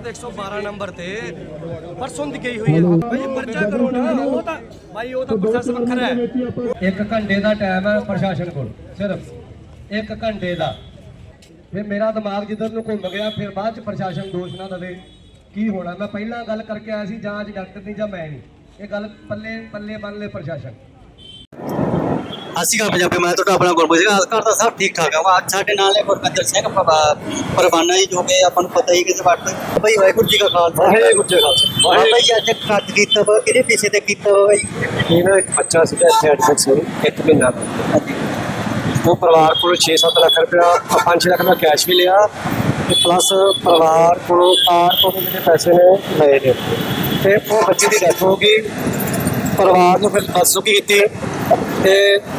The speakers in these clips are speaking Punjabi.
ਤਾਂ 112 ਨੰਬਰ ਤੇ ਪਰਸੋਂ ਦੀ ਗਈ ਹੋਈ ਹੈ। ਭਾਈ, ਪਰਚਾ ਕਰੋ ਨਾ। ਉਹ ਤਾਂ ਭਾਈ, ਉਹ ਤਾਂ ਪ੍ਰੋਸੈਸ ਵੱਖਰਾ ਹੈ। ਇੱਕ ਘੰਟੇ ਦਾ ਟਾਈਮ ਹੈ ਪ੍ਰਸ਼ਾਸਨ ਕੋਲ, ਸਿਰਫ। ਇੱਕ ਘੰਟੇ ਦਾ। ਫਿਰ ਮੇਰਾ ਦਿਮਾਗ ਜਿੱਧਰ ਨੂੰ ਘੁੰਮ ਗਿਆ, ਫਿਰ ਬਾਅਦ ਚ ਪ੍ਰਸ਼ਾਸਨ ਦੋਸ਼ ਨਾ ਦੇਵੇ। ਕੀ ਹੋਣਾ? ਮੈਂ ਪਹਿਲਾਂ ਗੱਲ ਕਰਕੇ ਆਇਆ ਸੀ, ਜਾਂ ਅੱਜ ਡਾਕਟਰ ਨਹੀਂ ਜਾਂ ਮੈਂ ਨਹੀਂ। ਇਹ ਗੱਲ ਪੱਲੇ ਪੱਲੇ ਬੰਨ ਲੈ ਪ੍ਰਸ਼ਾਸਨ। ਅਸੀਂ ਕਾ ਪੰਜਾਬੀ ਮੈਂ ਤੁਹਾਡਾ ਆਪਣਾ ਗੁਰਬਖਸ਼ ਸਿੰਘ ਘਰ ਦਾ ਸਭ ਠੀਕ ਠਾਕ ਆ ਅੱਜ ਸਾਡੇ ਨਾਲ ਹੈ ਗੁਰਬੰਦਰ ਸਿੰਘ ਪਰਵਾ- ਪਰਵਾਨਾ ਜੀ ਜੋ ਕਿ ਆਪਾਂ ਨੂੰ ਪਤਾ ਹੀ ਕਿਸ ਵਕਤ ਬਈ ਵਾਹਿਗੁਰੂ ਜੀ ਕਾ ਖਾਲਸਾ। ਵਾਹਿਗੁਰੂ ਜੀ ਕਾ ਖਾਲਸਾ। ਬਾਬਾ ਜੀ ਅੱਜ ਕੱਟ ਕੀਤਾ ਵਾ ਕਿਹਦੇ ਪਿੱਛੇ ਤੇ ਕੀਤਾ ਵਾ ਜੀ ਇਹਨਾਂ ਇੱਕ ਬੱਚਾ ਸੀਗਾ ਇੱਥੇ ਐਡਮਿਟ ਸੀ ਇੱਕ ਮਹੀਨਾ। ਦਾ ਉਹ ਪਰਿਵਾਰ ਕੋਲ 6-7 ਲੱਖ ਰੁਪਇਆ 5 ਲੱਖ ਦਾ ਕੈਸ਼ ਵੀ ਲਿਆ ਤੇ ਪਲੱਸ ਪਰਿਵਾਰ ਕੋਲੋਂ ਕਾਰ ਤੋਂ ਵੀ ਜਿਹੜੇ ਪੈਸੇ ਨੇ ਲਏ ਨੇ। ਤੇ ਉਹ ਬੱਚੇ ਦੀ ਡੈਥ ਹੋ ਗਈ। ਪਰਿਵਾਰ ਨੂੰ ਫਿਰ ਬਦਸੁਕੀ ਕੀਤੀ? ਤੇ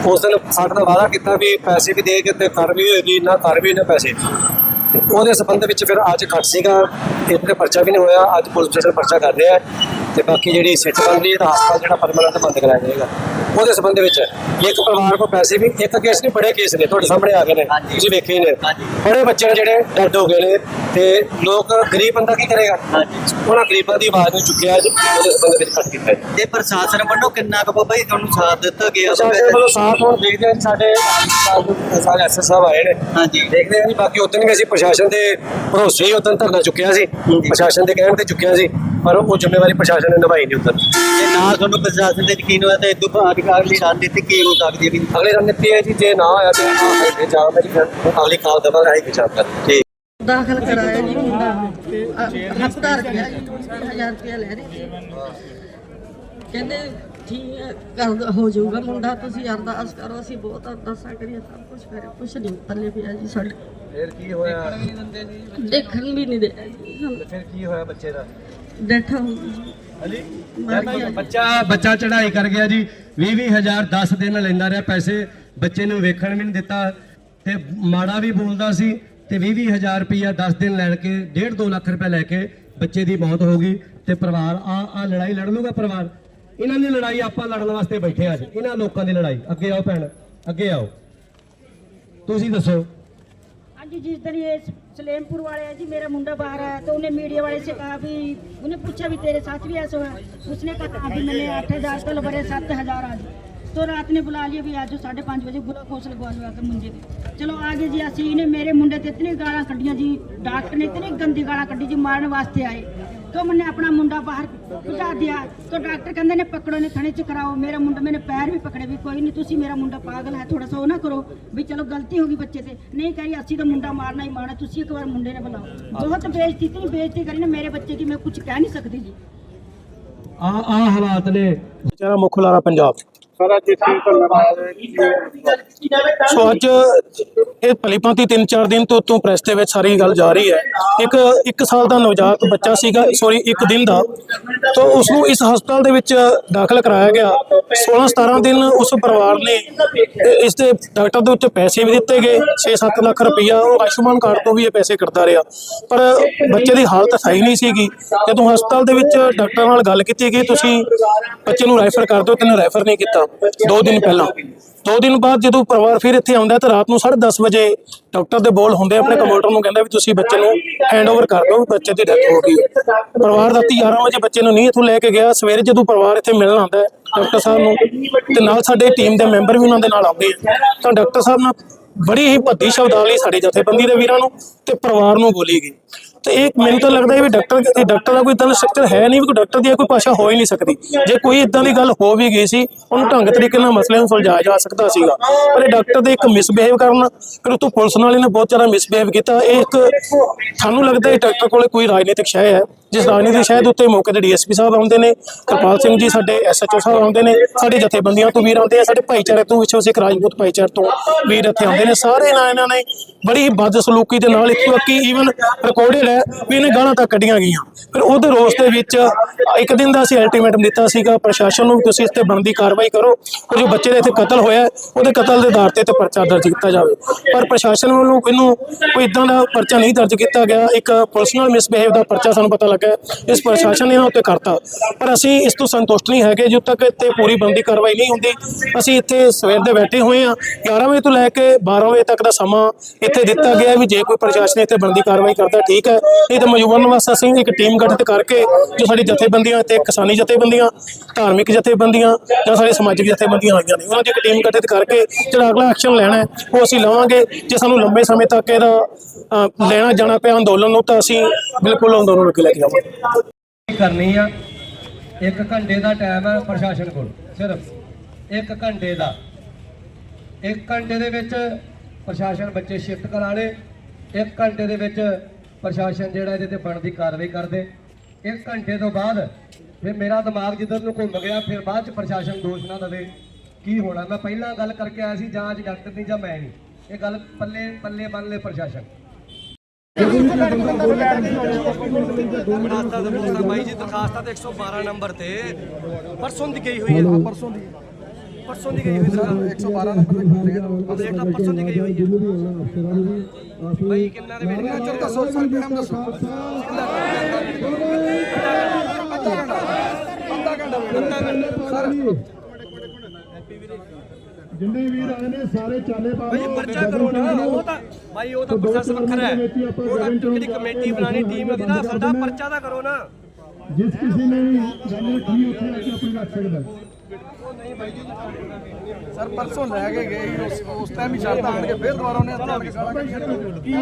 ਉਸ ਦਿਨ ਸਾਡੇ ਨਾਲ ਵਾਅਦਾ ਕੀਤਾ ਵੀ ਪੈਸੇ ਵੀ ਦੇ ਕੇ ਤੇ ਕਰ ਵੀ ਹੋਏਗੀ ਨਾ ਕਰ ਵੀ ਨਾ ਪੈਸੇ। ਤੇ ਉਹਦੇ ਸੰਬੰਧ ਵਿੱਚ ਫਿਰ ਅੱਜ ਘੱਟ ਸੀਗਾ ਇੱਥੇ ਪਰਚਾ ਵੀ ਨਹੀਂ ਹੋਇਆ, ਅੱਜ ਪੁਲਿਸ ਸਟੇਸ਼ਨ ਪਰਚਾ ਕਰ ਰਿਹਾ ਤੇ ਬਾਕੀ ਜਿਹੜੀ ਸਿੱਟ ਬੰਦੀ ਦਾ ਹਸਪਤਾਲ ਜਿਹੜਾ ਪਰਮਾਨੈਂਟ ਬੰਦ ਕਰਾਇਆ ਜਾਏਗਾ। ਉਹਦੇ ਸੰਬੰਧ ਵਿੱਚ ਇੱਕ ਪਰਿਵਾਰ ਕੋ ਪੈਸੇ ਵੀ ਇੱਕ ਕੇਸ ਨਹੀਂ ਬੜੇ ਕੇਸ ਨੇ ਤੁਹਾਡੇ ਸਾਹਮਣੇ ਆ ਗਏ ਨੇ। ਤੁਸੀਂ ਵੇਖੇ ਨੇ। ਬੜੇ ਬੱਚੇ ਨੇ ਜਿਹੜੇ ਡੈਡ ਹੋ ਗਏ ਨੇ ਤੇ ਲੋਕ ਗਰੀਬ ਬੰਦਾ ਕੀ ਕਰੇਗਾ? ਉਹਨਾਂ ਗਰੀਬਾਂ ਦੀ ਆਵਾਜ਼ ਨੂੰ ਚੁੱਕਿਆ ਅੱਜ ਉਹਦੇ ਸੰਬੰਧ ਵਿੱਚ ਘੱਟ ਕੀਤਾ ਤੇ ਪ੍ਰਸ਼ਾਸਨ ਵੱਲੋਂ ਕਿੰਨਾ ਕੁ ਬਾਬਾ ਜੀ ਤੁਹਾਨੂੰ ਸਾਥ ਦਿੱਤਾ ਗਿਆ ਸਾਡੇ ਵੱਲੋਂ ਸਾਥ ਹੁਣ ਦੇਖਦੇ ਹਾਂ ਸਾਡੇ ਸਾਰੇ ਐਸਐਸ ਸਾਹਿਬ ਆਏ ਨੇ। ਹਾਂਜੀ। ਦੇਖਦੇ ਜੀ ਬਾਕੀ ਉਦੋਂ ਵੀ ਅਸੀਂ ਪ੍ਰਸ਼ਾਸਨ ਦੇ ਭਰੋਸੇ ਹੀ ਉਦੋਂ ਧਰਨਾ ਚੁੱਕਿਆ ਸੀ। ਪ੍ਰਸ਼ਾਸਨ ਦੇ ਕਹਿਣ ਤੇ ਚੁੱਕਿਆ ਸੀ ਪਰ ਉਹ ਜ਼ਿੰਮੇਵਾਰੀ ਪ੍ਰਸ਼ਾਸਨ ਨੇ ਨਿਭਾਈ ਨਹੀਂ ਉਦੋਂ। ਜੇ ਨਾ ਤੁਹਾਨੂੰ ਪ੍ਰਸ਼ਾਸਨ ਤੇ ਯਕੀਨ ਹੋਇਆ ਤਾਂ ਇਦੋਂ ਬਾਅਦ ਅਗਲੀ ਰਣਨੀਤੀ ਕੀ ਹੋ ਸਕਦੀ ਹੈ ਵੀ ਅਗਲੇ ਰਣਨੀਤੀ ਹੈ ਜੀ ਜੇ ਨਾ ਹੋਇਆ ਤੇ ਅੱਗੇ ਜਾ ਮੈਂ ਜੀ ਫਿਰ ਅਗਲੀ ਕਾਲ ਦਵਾਂਗੇ ਆਹੀ ਵਿਚਾਰ ਕਰ ਠੀਕ ਦਾਖਲ ਕਰਾਇਆ ਜੀ ਮੁੰਡਾ ਹਸਪਤਾਲ ਗਿਆ ਜੀ 2000 ਰੁਪਇਆ ਲੈ ਰਹੇ ਕਹਿੰਦੇ ਠੀਕ ਹੈ ਜਾਊਗਾ ਮੁੰਡਾ ਤੁਸੀਂ ਅਰਦਾਸ ਕਰੋ ਅਸੀਂ ਬਹੁਤ ਅਰਦਾਸਾਂ ਕਰੀਏ ਸਭ ਕੁਝ ਕਰੇ ਕੁਛ ਨਹੀਂ ਪੱਲੇ ਪਿਆ ਜੀ ਸਾਡੇ। ਫਿਰ ਕੀ ਹੋਇਆ? ਦੇਖਣ ਵੀ ਨਹੀਂ ਦੇ ਜੀ। ਫਿਰ ਕੀ ਹੋਇਆ ਬੱਚੇ ਦਾ? ਡੈਠਾ ਹੋ। ਗਈ ਜੀ ਹਾਂਜੀ ਜੀ। ਬੱਚਾ ਬੱਚਾ ਚੜਾਈ ਕਰ ਗਿਆ ਜੀ। 20 ਵੀਹ ਹਜ਼ਾਰ 10 ਦਿਨ ਲੈਂਦਾ ਰਿਹਾ ਪੈਸੇ ਬੱਚੇ ਨੂੰ ਵੇਖਣ ਵੀ ਨਹੀਂ ਦਿੱਤਾ। ਤੇ ਮਾੜਾ ਵੀ ਬੋਲਦਾ ਸੀ ਤੇ 20 ਵੀਹ ਹਜ਼ਾਰ ਰੁਪਈਆ 10 ਦਿਨ ਲੈਣ ਕੇ 1.5 2 ਲੱਖ ਰੁਪਏ ਲੈ ਕੇ ਬੱਚੇ ਦੀ ਮੌਤ ਹੋ ਗਈ ਤੇ ਪਰਿਵਾਰ ਆ ਆ ਲੜਾਈ ਲੜ ਲੂਗਾ ਪਰਿਵਾਰ? ਇਹਨਾਂ ਦੀ ਲੜਾਈ ਆਪਾਂ ਲੜਨ ਵਾਸਤੇ ਬੈਠੇ ਆ ਅੱਜ। ਇਹਨਾਂ ਲੋਕਾਂ ਦੀ ਲੜਾਈ। ਅੱਗੇ ਆਓ ਭੈਣ ਅੱਗੇ ਆਓ। ਤੁਸੀਂ ਦੱਸੋ। आज जिस दिन ये सलेमपुर वाले है जी मेरा मुंडा बाहर आया तो उन्हें मीडिया वाले से कहा भी उन्हें पूछा भी तेरे साथ भी ऐसा हुआ उसने कहा अभी मैंने आठ हजार कल भरे सात हजार आज तो रात ने बुला लिया भी आज साढ़े पाँच बजे गुला खोस लगवा लगा के मुंजे पे चलो आगे जी ਅਸੀਂ ਇਹਨੇ ਮੇਰੇ ਮੁੰਡੇ ਤੇ ਇਤਨੀ ਗਾਲਾਂ ਕੱਢੀਆਂ ਜੀ ਡਾਕਟਰ ਨੇ ਇਤਨੀ ਗੰਦੀ ਗਾਲਾਂ ਕੱਢੀ ਜੀ ਮਾਰਨ ਵਾਸਤੇ ਆਏ तो मैंने अपना मुंडा बाहर पहुंचा दिया तो डॉक्टर कहते ने पकड़ो ने थाने च कराओ मेरा मुंडा मैंने पैर भी पकड़े भी कोई नहीं तुसी मेरा मुंडा पागल है थोड़ा सा वो ना करो भी चलो गलती होगी बच्चे से नहीं करी अस्सी तो मुंडा मारना ही मारना तुसी एक बार मुंडे ने बुलाओ बहुत बेइज्जती इतनी बेइज्जती करी ना मेरे बच्चे की मैं कुछ कह नहीं सकती जी ਆ ਆ ਹਾਲਾਤ ਨੇ ਜਿਹੜਾ ਮੁੱਖ ਲਾਰਾ ਪੰਜਾਬ ਸੋ ਅੱਜ ਇਹ ਭਲੀਭਾਂਤੀ ਤਿੰਨ ਚਾਰ ਦਿਨ ਤੋਂ ਤੋਂ ਪ੍ਰੈਸ ਦੇ ਵਿੱਚ ਸਾਰੀ ਗੱਲ ਜਾ ਰਹੀ ਹੈ। ਇੱਕ ਇੱਕ ਸਾਲ ਦਾ ਨਵਜਾਤ ਬੱਚਾ ਸੀਗਾ ਸੌਰੀ ਇੱਕ ਦਿਨ ਦਾ। ਤੋਂ ਉਸ ਨੂੰ ਇਸ ਹਸਪਤਾਲ ਦੇ ਵਿੱਚ ਦਾਖਲ ਕਰਾਇਆ ਗਿਆ। 16 17 ਦਿਨ ਉਸ ਪਰਿਵਾਰ ਨੇ ਇਹ- ਇਸ ਦੇ ਡਾਕਟਰ ਦੇ ਉੱਤੇ ਪੈਸੇ ਵੀ ਦਿੱਤੇ ਗਏ 6-7 ਲੱਖ ਰੁਪਈਆ ਉਹ ਆਯੁਸ਼ਮਾਨ ਕਾਰਡ ਤੋਂ ਵੀ ਇਹ ਪੈਸੇ ਕੱਢਦਾ ਰਿਹਾ। ਪਰ ਬੱਚੇ ਦੀ ਹਾਲਤ ਸਹੀ ਨਹੀਂ ਸੀਗੀ। ਜਦੋਂ ਹਸਪਤਾਲ ਦੇ ਵਿੱਚ ਡਾਕਟਰ ਨਾਲ ਗੱਲ ਕੀਤੀ ਗਈ, ਤੁਸੀਂ ਬੱਚੇ ਨੂੰ ਰੈਫਰ ਕਰ ਦਿਓ, ਤੈਨੂੰ ਰੈਫਰ ਨਹੀਂ ਕੀਤਾ, ਦੋ ਦਿਨ ਪਹਿਲਾਂ। ਦੋ ਦਿਨ ਬਾਅਦ ਜਦੋਂ ਪਰਿਵਾਰ ਫਿਰ ਇੱਥੇ ਆਉਂਦਾ ਤਾਂ ਰਾਤ ਨੂੰ 10:30 ਵਜੇ ਡਾਕਟਰ ਦੇ ਬੋਲ ਹੁੰਦੇ ਆਪਣੇ ਕੰਪਿਊਟਰ ਨੂੰ ਕਹਿੰਦਾ ਵੀ ਤੁਸੀਂ ਬੱਚੇ ਨੂੰ ਹੈਂਡਓਵਰ ਕਰ ਦਿਓ, ਬੱਚੇ ਦੀ ਡੈਥ ਹੋ ਗਈ। ਪਰਿਵਾਰ ਰਾਤੀ 11 ਵਜੇ ਬੱਚੇ ਨੂੰ ਨਹੀਂ ਇੱਥੋਂ ਲੈ ਕੇ ਗਿਆ, ਸਵੇਰੇ ਜਦੋਂ ਪਰਿਵਾਰ ਇੱਥੇ ਮਿਲਣ ਆਉਂਦਾ ਡਾਕਟਰ ਸਾਹਿਬ ਨੂੰ ਤੇ ਨਾਲ ਸਾਡੇ ਟੀਮ ਦੇ ਮੈਂਬਰ ਵੀ ਉਹਨਾਂ ਦੇ ਨਾਲ ਆਉਂਦੇ ਆ। ਤਾਂ ਡਾਕਟਰ ਸਾਹਿਬ ਨਾਲ ਬੜੀ ਹੀ ਭੱਦੀ ਸ਼ਬਦਾਵਲੀ ਸਾਡੀ ਜਥੇਬੰਦੀ ਦੇ ਵੀਰਾਂ ਨੂੰ ਤੇ ਪਰਿਵਾਰ ਨੂੰ ਬੋਲੀ ਗਈ। ਤੇ ਇਹ ਮੈਨੂੰ ਤਾਂ ਲੱਗਦਾ ਹੈ ਵੀ ਡਾਕਟਰ ਇਹ ਡਾਕਟਰ ਦਾ ਕੋਈ ਇਦਾਂ ਸਟਰਕਚਰ ਹੈ ਨਹੀਂ ਵੀ ਡਾਕਟਰ ਦੀ ਕੋਈ ਭਾਸ਼ਾ ਹੋ ਹੀ ਨਹੀਂ ਸਕਦੀ। ਜੇ ਕੋਈ ਇਦਾਂ ਦੀ ਗੱਲ ਹੋ ਵੀ ਗਈ ਸੀ, ਉਹਨੂੰ ਢੰਗ ਤਰੀਕੇ ਨਾਲ ਮਸਲੇ ਨੂੰ ਸੁਲਝਾਇਆ ਜਾ ਸਕਦਾ ਸੀਗਾ। ਪਰ ਇਹ ਡਾਕਟਰ ਦੇ ਇੱਕ ਮਿਸਬਿਹੇਵ ਕਰਨ ਫਿਰ ਉਤੋਂ ਪੁਲਿਸ ਨਾਲ ਇਹਨੇ ਬਹੁਤ ਜ਼ਿਆਦਾ ਮਿਸਬਿਹੇਵ ਕੀਤਾ। ਇਹ ਇੱਕ ਸਾਨੂੰ ਲੱਗਦਾ ਹੈ ਡਾਕਟਰ ਕੋਲੇ ਕੋਈ ਰਾਜਨੀਤਿਕ ਸ਼ੈ ਹੈ। ਜਿਸ ਰਾਜਨੀਤਿਕ ਸ਼ੈ ਦੇ ਉੱਤੇ ਮੌਕੇ ਤੇ ਡੀਐਸਪੀ ਸਾਹਿਬ ਆਉਂਦੇ ਨੇ, ਕਿਰਪਾਲ ਸਿੰਘ ਜੀ ਸਾਡੇ ਐਸਐਚਓ ਸਾਹਿਬ ਆਉਂਦੇ ਨੇ, ਸਾਡੇ ਜਥੇਬੰਦੀਆਂ ਤੋਂ ਵੀਰ ਆਉਂਦੇ ਆ, ਸਾਡੇ ਭਾਈਚਾਰੇ ਤੋਂ ਵਿਸ਼ਵ ਸਿੱਖ ਰਾਜਪੂਤ ਭਾਈਚਾਰੇ ਤੋਂ ਵੀਰ ਇੱਥੇ ਆਉਂਦੇ ਨੇ। ਸਾਰੇ ਨਾਲ ਇਹਨਾਂ ਨੇ ਬੜੀ ਹੀ ਬਦਸਲੂਕੀ ਦੇ ਨਾਲ ਇੱਥੋਂ ਤੱਕ ਈਵਨ ਰਿਕਾਰਡਡ ਹੈ ਵੀ ਇਹਨੇ ਗਾਲਾਂ ਤੱਕ ਕੱਢੀਆਂ ਗਈਆਂ। ਫਿਰ ਉਹਦੇ ਰੋਸ ਦੇ ਵਿੱਚ ਇੱਕ ਦਿਨ ਦਾ ਅਸੀਂ ਅਲਟੀਮੇਟਮ ਦਿੱਤਾ ਸੀਗਾ, ਪ੍ਰਸ਼ਾਸਨ ਨੂੰ ਵੀ ਤੁਸੀਂ ਇਸ ਤੇ ਬਣਦੀ ਕਾਰਵਾਈ ਕਰੋ ਉਹ ਜੋ ਬੱਚੇ ਦਾ ਇੱਥੇ ਕਤਲ ਹੋਇਆ ਉਹਦੇ ਕਤਲ ਦੇ ਆਧਾਰ ਤੇ ਤੇ ਪਰਚਾ ਦਰਜ ਕੀਤਾ ਜਾਵੇ। ਪਰ ਪ੍ਰਸ਼ਾਸਨ ਵੱਲੋਂ ਇਹਨੂੰ ਕੋਈ ਇਦਾਂ ਦਾ ਪਰਚਾ ਨਹੀਂ ਦਰਜ ਕੀਤਾ ਗਿਆ, ਇੱਕ ਪਰਸਨਲ ਮਿਸਬਿਹੇਵ ਦਾ ਪਰਚਾ ਸਾਨੂੰ ਪਤਾ ਲੱਗਾ ਇਸ ਪ੍ਰਸ਼ਾਸਨ ਨੇ ਇਹਨਾਂ ਉੱਤੇ ਕਰਤਾ। ਪਰ ਅਸੀਂ ਇਸ ਤੋਂ ਸੰਤੁਸ਼ਟ ਨਹੀਂ ਹੈਗੇ, ਜਦੋਂ ਤੱਕ ਇੱਥੇ ਪੂਰੀ ਬਣਦੀ ਕਾਰਵਾਈ ਨਹੀਂ ਹੁੰਦੀ, ਅਸੀਂ ਇੱਥੇ ਸਵੇਰ ਦੇ ਬੈਠੇ ਹੋਏ ਆ 11 ਵਜੇ ਤੋਂ ਲੈ ਕੇ 12 ਵਜੇ ਤੱਕ ਦਾ ਸਮਾਂ ਇੱਥੇ ਦਿੱਤਾ ਗਿਆ ਵੀ ਜੇ ਕੋਈ ਪ੍ਰਸ਼ਾਸਨ ਇੱਥੇ ਬਣਦੀ ਕਾਰਵਾਈ ਕਰਦਾ, ਠੀਕ ਹੈ। ਨਹੀਂ ਤਾਂ ਮਜਬੂਰਨ ਵਾਸਤੇ ਅਸੀਂ ਇੱਕ ਟੀਮ ਗਠਿਤ ਕਰਕੇ ਜੋ ਸਾਡੀ ਜਥੇਬੰਦੀ ਜਥੇਬੰਦੀਆਂ ਤੇ ਕਿਸਾਨੀ ਜਥੇਬੰਦੀਆਂ, ਧਾਰਮਿਕ ਜਥੇਬੰਦੀਆਂ ਜਾਂ ਸਾਡੇ ਸਮਾਜਿਕ ਜਥੇਬੰਦੀਆਂ ਆਈਆਂ ਨੇ। ਉਹਨਾਂ ਦੀ ਇੱਕ ਟੀਮ ਗਠਿਤ ਕਰਕੇ ਜਿਹੜਾ ਅਗਲਾ ਐਕਸ਼ਨ ਲੈਣਾ ਹੈ, ਉਹ ਅਸੀਂ ਲਵਾਂਗੇ। ਜੇ ਸਾਨੂੰ ਲੰਬੇ ਸਮੇਂ ਤੱਕ ਇਹਦਾ ਲੈਣਾ ਜਾਣਾ ਪਿਆ ਅੰਦੋਲਨ ਨੂੰ, ਤਾਂ ਅਸੀਂ ਬਿਲਕੁਲ ਅੰਦੋਲਨ ਨੂੰ ਲੈ ਕੇ ਜਾਵਾਂਗੇ ਕਰਨੀ ਆ? ਇੱਕ ਘੰਟੇ ਦਾ ਟਾਈਮ ਹੈ ਪ੍ਰਸ਼ਾਸਨ ਕੋਲ, ਸਿਰਫ। ਇੱਕ ਘੰਟੇ ਦਾ। ਇੱਕ ਘੰਟੇ ਦੇ ਵਿੱਚ ਪ੍ਰਸ਼ਾਸਨ ਬੱਚੇ ਸ਼ਿਫਟ ਕਰਾ ਲੇ। ਇੱਕ ਘੰਟੇ ਦੇ ਵਿੱਚ ਪ੍ਰਸ਼ਾਸਨ ਜਿਹੜਾ ਇਹਦੇ ਤੇ ਬਣਦੀ ਕਾਰਵਾਈ ਕਰਦੇ ਇੱਕ ਘੰਟੇ ਤੋਂ ਬਾਅਦ ਫਿਰ ਮੇਰਾ ਦਿਮਾਗ ਜਿੱਧਰ ਨੂੰ ਘੁੰਮ ਗਿਆ, ਫਿਰ ਬਾਅਦ ਚ ਪ੍ਰਸ਼ਾਸਨ ਦੋਸ਼ ਨਾ ਦੇਵੇ। ਕੀ ਹੋਣਾ? ਮੈਂ ਪਹਿਲਾਂ ਗੱਲ ਕਰਕੇ ਆਇਆ ਸੀ, ਜਾਂ ਅੱਜ ਡਾਕਟਰ ਨਹੀਂ, ਜਾਂ ਮੈਂ ਨਹੀਂ। ਇਹ ਗੱਲ ਪੱਲੇ ਪੱਲੇ ਬੰਨ ਲੈ ਪ੍ਰਸ਼ਾਸਨ। ਦਰਖਾਸਤਾਂ ਬਾਈ ਜੀ, ਦਰਖਾਸਤਾਂ ਤੇ 112 ਨੰਬਰ ਤੇ। ਪਰਸੋਂ ਦੀ ਗਈ ਹੋਈ ਹੈ, ਪਰਸੋਂ ਦੀ। ਪਰਸੋਂ ਦੀ ਗਈ ਹੋਈ ਦਰਖਾਸਤ 112 ਨੰਬਰ ਤੇ ਕੰਪਲੇਂਟ ਆ ਪਰਸੋਂ ਦੀ ਗਈ ਹੋਈ ਹੈ। ਬਾਈ ਕਿੰਨਾ ਦੇ ਵੇਟ ਕਰ ਦੱਸੋ ਸਰ ਟਾਈਮ ਦੱਸੋ ਜਿੰਨੇ ਵੀਰ ਆਏ ਨੇ ਸਾਰੇ ਚਾਲੇ ਪਾ ਬਾਈ ਪਰਚਾ ਕਰੋ ਨਾ। ਉਹ ਤਾਂ ਬਾਈ ਉਹ ਤਾਂ ਪ੍ਰੋਸੈਸ ਵੱਖਰਾ ਹੈ। ਉਹ ਤਾਂ ਜਿਹੜੀ ਕਮੇਟੀ ਬਣਾਣੀ ਟੀਮ ਉਹਦੀ ਨਾ ਸਾਡਾ ਪਰਚਾ ਕਰੋ ਨਾ। ਜਿਸ ਕਿਸੇ ਨੇ ਵੀ ਗੱਲ ਰੱਖੀ ਉੱਥੇ ਆ ਕੇ ਆਪਣੀ ਰੱਖ ਸਕਦਾ। ਸਰ ਪਰਸੋਂ ਲੈ ਕੇ ਗਏ ਸੀ, ਉਸ ਉਸ ਟਾਈਮ ਹੀ ਸ਼ਰਤ ਆਣ ਕੇ ਫਿਰ ਦੁਬਾਰਾ ਉਹਨੇ ਇੱਥੇ ਆਣ ਕੇ ਸਾਰਾ ਕੁਝ ਕੀ